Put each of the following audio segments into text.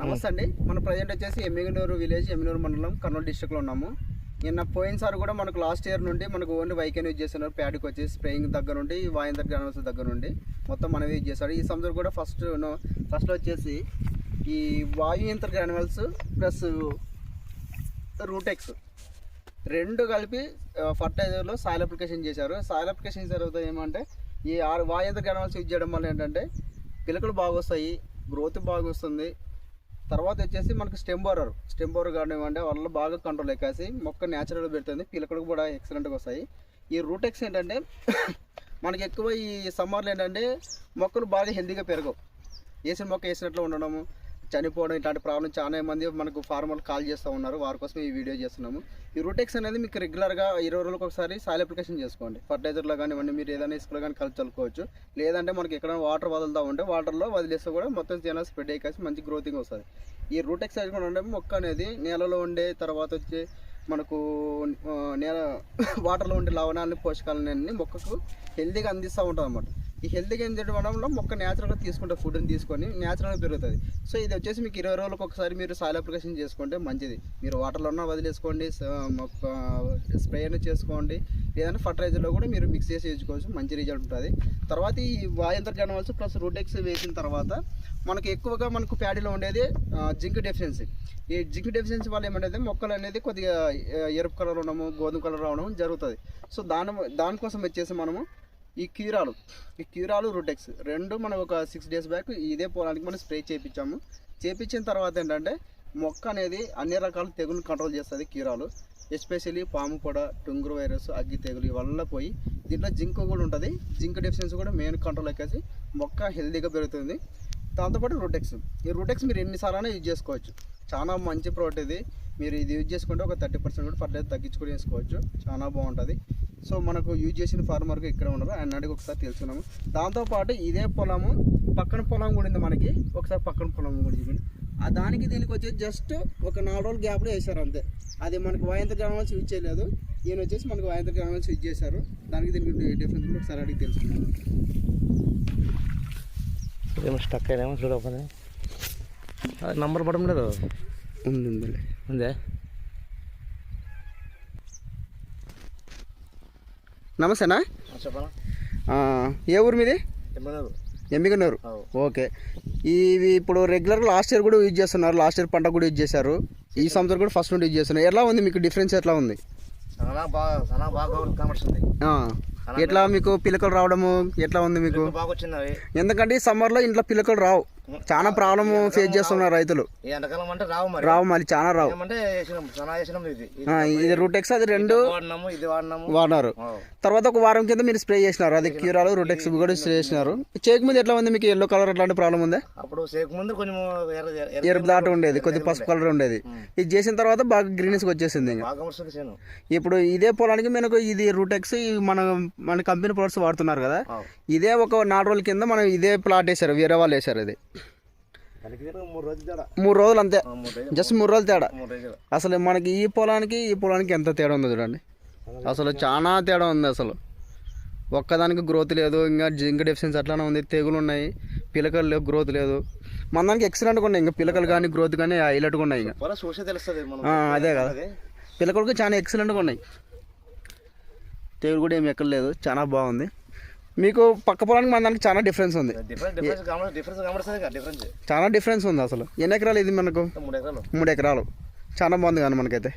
నమస్తే అండి. మన ప్రజెంట్ వచ్చేసి ఎమ్మిగనూరు విలేజ్ ఎమ్మిగనూరు మండలం కర్నూలు డిస్ట్రిక్ట్లో ఉన్నాము. నిన్న పోయినసారి కూడా మనకు లాస్ట్ ఇయర్ నుండి మనకు ఓన్లీ వైకెన్ యూజ్ చేస్తున్నారు. ప్యాడ్కి వచ్చి స్ప్రేయింగ్ దగ్గర నుండి వాయిందర్ గ్రానల్స్ దగ్గర నుండి మొత్తం మనమే యూజ్ చేస్తారు. ఈ సంవత్సరం కూడా ఫస్ట్ ఫస్ట్లో వచ్చేసి ఈ వాయు యంత్ర గ్రానువల్స్ ప్లస్ రూటెక్స్ రెండు కలిపి ఫర్టిలైజర్లో సాయిల్ అప్లికేషన్ చేశారు. సాయిల్ అప్లికేషన్ తర్వాత ఏమంటే ఈ ఆరు వాయంత్ర గ్రానువల్స్ యూజ్ చేయడం వల్ల ఏంటంటే పిలకలు బాగా వస్తాయి గ్రోత్ బాగా వస్తుంది తర్వాత వచ్చేసి మనకు స్టెంబోరర్ స్టెంబోర్ కానివ్వండి వల్ల బాగా కంట్రోల్ ఎక్కేసి మొక్క న్యాచురల్గా పెడుతుంది పిలకలు కూడా ఎక్సలెంట్గా వస్తాయి. ఈ రూటెక్స్ ఏంటంటే మనకి ఎక్కువ ఈ సమ్మర్లో ఏంటంటే మొక్కలు బాగా హెల్దీగా పెరగవు. వేసిన మొక్క వేసినట్లు ఉండడము చనిపోవడం ఇట్లాంటి ప్రాబ్లం చాలా మంది మనకు ఫార్మర్లు కాల్ చేస్తూ ఉన్నారు. వారి కోసం ఈ వీడియో చేస్తున్నాము. ఈ రూటెక్స్ అనేది మీకు రెగ్యులర్గా ఇరవై రోజులకు ఒకసారి సాయిల్ అప్లికేషన్ చేసుకోండి ఫర్టిలైజర్లో కానివ్వండి మీరు ఏదైనా ఇసుకలో కానీ కలిసి చల్లుకోవచ్చు. లేదంటే మనకి ఎక్కడ వాటర్ వదులుతూ ఉంటే వాటర్లో వదిలేస్తే కూడా మొత్తం చాలా స్ప్రెడ్ అయ్యేసి మంచి గ్రోతింగ్ వస్తుంది. ఈ రూటెక్స్ అనేది కూడా ఉండే మొక్క అనేది నేలలో ఉండే తర్వాత వచ్చి మనకు నేల వాటర్లో ఉండే లవణాలని పోషకాలన్నీ మొక్కకు హెల్తీగా అందిస్తూ ఉంటుంది అన్నమాట ఈ హెల్త్గా ఏం చేయడం వల్ల మొక్క న్యాచురల్గా తీసుకుంటే ఫుడ్ని తీసుకొని న్యాచురల్గా పెరుగుతుంది. సో ఇది వచ్చేసి మీకు ఇరవై రోజులకు ఒకసారి మీరు సాయిల్ అప్లికేషన్ చేసుకుంటే మంచిది. మీరు వాటర్లో ఉన్న వదిలేసుకోండి మొక్క స్ప్రే అయినా చేసుకోండి లేదంటే ఫర్టిలైజర్లో కూడా మీరు మిక్స్ చేసి వేసుకోవచ్చు మంచి రిజల్ట్ ఉంటుంది. తర్వాత ఈ వాయంత్ర గనవల్స్ ప్లస్ రూటెక్స్ వేసిన తర్వాత మనకు ఎక్కువగా మనకు ప్యాడీలో ఉండేది జింక్ డెఫిషియన్సీ ఈ జింక్ డెఫిషియన్సీ వల్ల ఏమంటే మొక్కలు అనేది కొద్దిగా ఎరుపు కలర్ ఉండము గోధుమ కలర్ రావడం జరుగుతుంది. సో దాని దానికోసం వచ్చేసి మనము ఈ కీరాలు. ఈ కీరాలు రూటెక్స్. రెండు మనం ఒక సిక్స్ డేస్ బ్యాక్ ఇదే పొలానికి మనం స్ప్రే చేయించాము చేయించిన తర్వాత ఏంటంటే మొక్క అనేది అన్ని రకాల తెగులు కంట్రోల్ చేస్తుంది కీరాలు. ఎస్పెషల్లీ పాము పొడ టుంగురు వైరస్ అగ్గి తెగులు ఇవల్ల పోయి దీంట్లో జింక్ కూడా ఉంటుంది. జింక్ డెఫిషియన్సీ కూడా మెయిన్ కంట్రోల్ ఎక్కేసి మొక్క హెల్దీగా పెరుగుతుంది. దాంతోపాటు రూటెక్స్. ఈ రూటెక్స్ మీరు ఎన్నిసార్లైనా యూజ్ చేసుకోవచ్చు. చాలా మంచి ప్రోడక్ట్ ఇది. మీరు ఇది యూజ్ చేసుకుంటే ఒక థర్టీ పర్సెంట్ కూడా పర్లేదు తగ్గించుకొని వేసుకోవచ్చు. చాలా బాగుంటుంది. సో మనకు యూజ్ చేసిన ఫార్మర్కి ఇక్కడ ఉన్నారు. ఆయన అడిగి ఒకసారి తెలుసుకున్నాము దాంతోపాటు ఇదే పొలము పక్కన పొలం కూడా ఉంది మనకి. ఒకసారి పక్కన పొలం కూడా చూడండి. ఆ దానికి దీనికి వచ్చేసి జస్ట్ ఒక నాలుగు రోజులు గ్యాప్లో వేశారు అంతే. అది మనకు వాయంత్ర గ్రామాలు యూజ్ చేయలేదు. ఈయన వచ్చేసి మనకు వాయంత్ర గ్రామాలు యూజ్ చేశారు. దానికి దీనికి డిఫరెన్స్ కూడా ఒకసారి అడిగి తెలుసుకున్నాము ఏమో స్టక్ అయినామో చూడకపోతే. నంబర్ పడడం లేదు. ఉంది ఉందిలే. ఉందే? నమస్తేనా? ఏ ఊరు మీది? ఎంబికన్నూరు ఓకే. ఇవి ఇప్పుడు రెగ్యులర్ లాస్ట్ ఇయర్ కూడా యూజ్ చేస్తున్నారు. లాస్ట్ ఇయర్ పంట కూడా యూజ్ చేశారు. ఈ సంవత్సరం కూడా ఫస్ట్ నుండి యూజ్ చేస్తున్నారు. ఎలా ఉంది మీకు డిఫరెన్స్ ఎట్లా ఉంది? ఎట్లా మీకు పిలకలు రావడము? ఎట్లా ఉంది మీకు? ఎందుకంటే ఈ సమ్మర్లో ఇంట్లో పిలకలు రావు. చాలా ప్రాబ్లమ్ ఫేస్ చేస్తున్నారు రైతులు. ఎండాకాలం అంటే రావు మరి. రావు మళ్ళీ చాలా రావు. ఇది. రూటెక్స్ అది రెండు వాడినారు. తర్వాత ఒక వారం కింద మీరు స్ప్రే చేసినారు. అది క్యూరాలు రూటెక్స్ కూడా స్ప్రే చేసినారు. చేయకముందు ఎట్లా ఉంది మీకు ఎల్లో కలర్ అట్లాంటి ప్రాబ్లం ఉందా? అప్పుడు ముందు కొంచెం ఎరుపు దాట ఉండేది కొద్ది పసుపు కలర్ ఉండేది. ఇది చేసిన తర్వాత బాగా గ్రీనెస్ వచ్చేసింది ఇప్పుడు ఇదే పొలానికి మనకు ఇది రూటెక్స్ మన మన కంపెనీ ప్రొడక్ట్స్ వాడుతున్నారు కదా. ఇదే ఒక నాలుగు రోజుల కింద మనం ఇదే ప్లాట్ వేసారు వేరే వాళ్ళు వేసారు ఇది. దీనికి మూడు రోజులు అంతే. జస్ట్ మూడు రోజులు. తేడా. అసలు మనకి ఈ పొలానికి ఈ పొలానికి ఎంత తేడా ఉందో చూడండి. అసలు చాలా తేడా ఉంది అసలు. ఒక్కదానికి గ్రోత్ లేదు ఇంకా జింక్ డెఫిషియన్సీ అట్లానే ఉంది తెగులు ఉన్నాయి పిలకలు లేవు గ్రోత్ లేదు. మన దానికి ఎక్సలెంట్గా ఉన్నాయి ఇంకా పిలకలు కానీ గ్రోత్ కానీ హైలైట్గా ఉన్నాయి ఇంకా. అదే కదా. పిలకలకు చాలా ఎక్సలెంట్గా ఉన్నాయి. తెగులు కూడా ఏమి ఎక్కలేదు చాలా బాగుంది. మీకు పక్క పొలానికి మన దానికి చాలా డిఫరెన్స్ ఉంది. చాలా డిఫరెన్స్ ఉంది అసలు. ఎన్ని ఎకరాలు ఇది మనకు? మూడు ఎకరాలు. చాలా బాగుంది కానీ మనకైతే.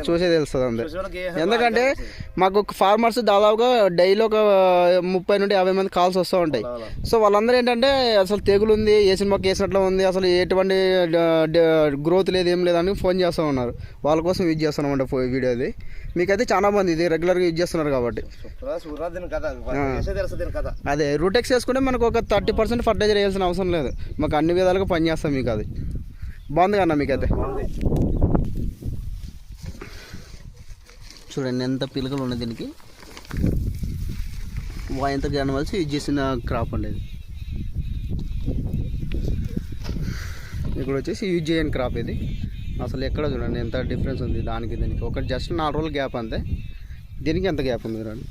చూసే తెలుస్తుంది ఏ- ఎందుకంటే మాకు ఫార్మర్స్ దాదాపుగా డైలీ ఒక ముప్పై నుండి యాభై మంది కాల్స్ వస్తూ ఉంటాయి. సో వాళ్ళందరూ ఏంటంటే అసలు తెగులు ఉంది వేసిన మొక్క వేసినట్లు ఉంది అసలు ఎటువంటి గ్రోత్ లేదు ఏం లేదని ఫోన్ చేస్తూ ఉన్నారు. వాళ్ళ కోసం యూజ్ చేస్తున్నామంటే వీడియో అది. మీకైతే చాలా మంది ఇది రెగ్యులర్గా యూజ్ చేస్తున్నారు కాబట్టి. అదే. రూటెక్స్ వేసుకుంటే మనకు ఒక థర్టీ పర్సెంట్ ఫర్టిలైజర్ వేయాల్సిన అవసరం లేదు. మాకు అన్ని విధాలుగా పనిచేస్తాం మీకు అది. బాగుంది కన్నా మీకైతే. చూడండి ఎంత పిలకలు ఉన్నాయి దీనికి. వాయంత గ్రానవల్స్ యూజ్ చేసిన క్రాప్ అండి ఇది. ఇక్కడ వచ్చేసి యూజ్ చేయని క్రాప్ ఇది. అసలు ఎక్కడ చూడండి ఎంత డిఫరెన్స్ ఉంది దానికి దీనికి. ఒక జస్ట్ నాలుగు రోజుల గ్యాప్ అంతే. దీనికి ఎంత గ్యాప్ ఉంది చూడండి.